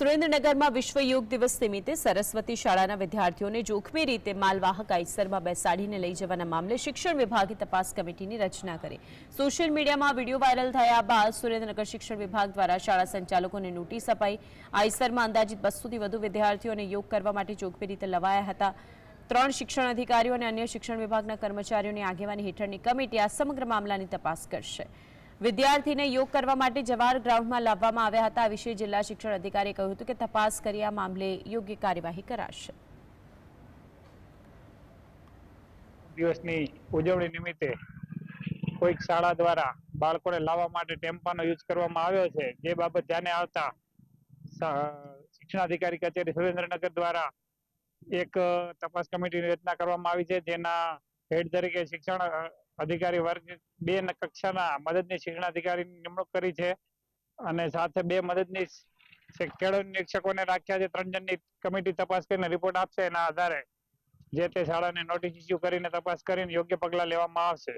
સુરેન્દ્રનગરમાં વિશ્વ યોગ દિવસ નિમિત્તે સરસ્વતી શાળાના વિદ્યાર્થીઓને જોખમી રીતે માલવાહક આઈસરમાં બેસાડીને લઈ જવાના મામલે શિક્ષણ વિભાગે તપાસ કમિટીની રચના કરી. સોશિયલ મીડિયામાં વીડિયો વાયરલ થયા બાદ સુરેન્દ્રનગર શિક્ષણ વિભાગ દ્વારા શાળા સંચાલકોને નોટિસ અપાઈ. આઈસરમાં અંદાજિત બસોથી વધુ વિદ્યાર્થીઓને યોગ કરવા માટે જોખમી રીતે લવાયા હતા. ત્રણ શિક્ષણ અધિકારીઓ અને અન્ય શિક્ષણ વિભાગના કર્મચારીઓની આગેવાની હેઠળની કમિટી આ સમગ્ર મામલાની તપાસ કરશે. વિદ્યાર્થીને યોગ કરવા માટે જવાર ગ્રાઉન્ડમાં લાવવામાં આવ્યા હતા. આ વિશે જિલ્લા શિક્ષણ અધિકારીએ કહ્યું હતું કે તપાસ કરી આ મામલે યોગ્ય કાર્યવાહી કરાશે. દિવસની ઉજવણી નિમિત્તે કોઈક શાળા દ્વારા બાળકોને લાવવા માટે ટેમ્પાનો યુઝ કરવામાં આવ્યો છે. જે બાબત ધ્યાને આવતા શિક્ષણ શિક્ષણાધિકારી કચેરી સુરેન્દ્રનગર દ્વારા એક તપાસ કમિટીની રચના કરવામાં આવી છે. જેના હેડ તરીકે શિક્ષણ અધિકારી વર્ગ બે કક્ષાના મદદની શિક્ષણાધિકારીની નિમણૂક કરી છે અને સાથે બે મદદનીશ ખેડૂત નિરીક્ષકોને રાખ્યા છે. ત્રણ જણની કમિટી તપાસ કરીને રિપોર્ટ આપશે એના આધારે જે તે શાળાને નોટિસ ઇસ્યુ કરીને તપાસ કરીને યોગ્ય પગલાં લેવામાં આવશે.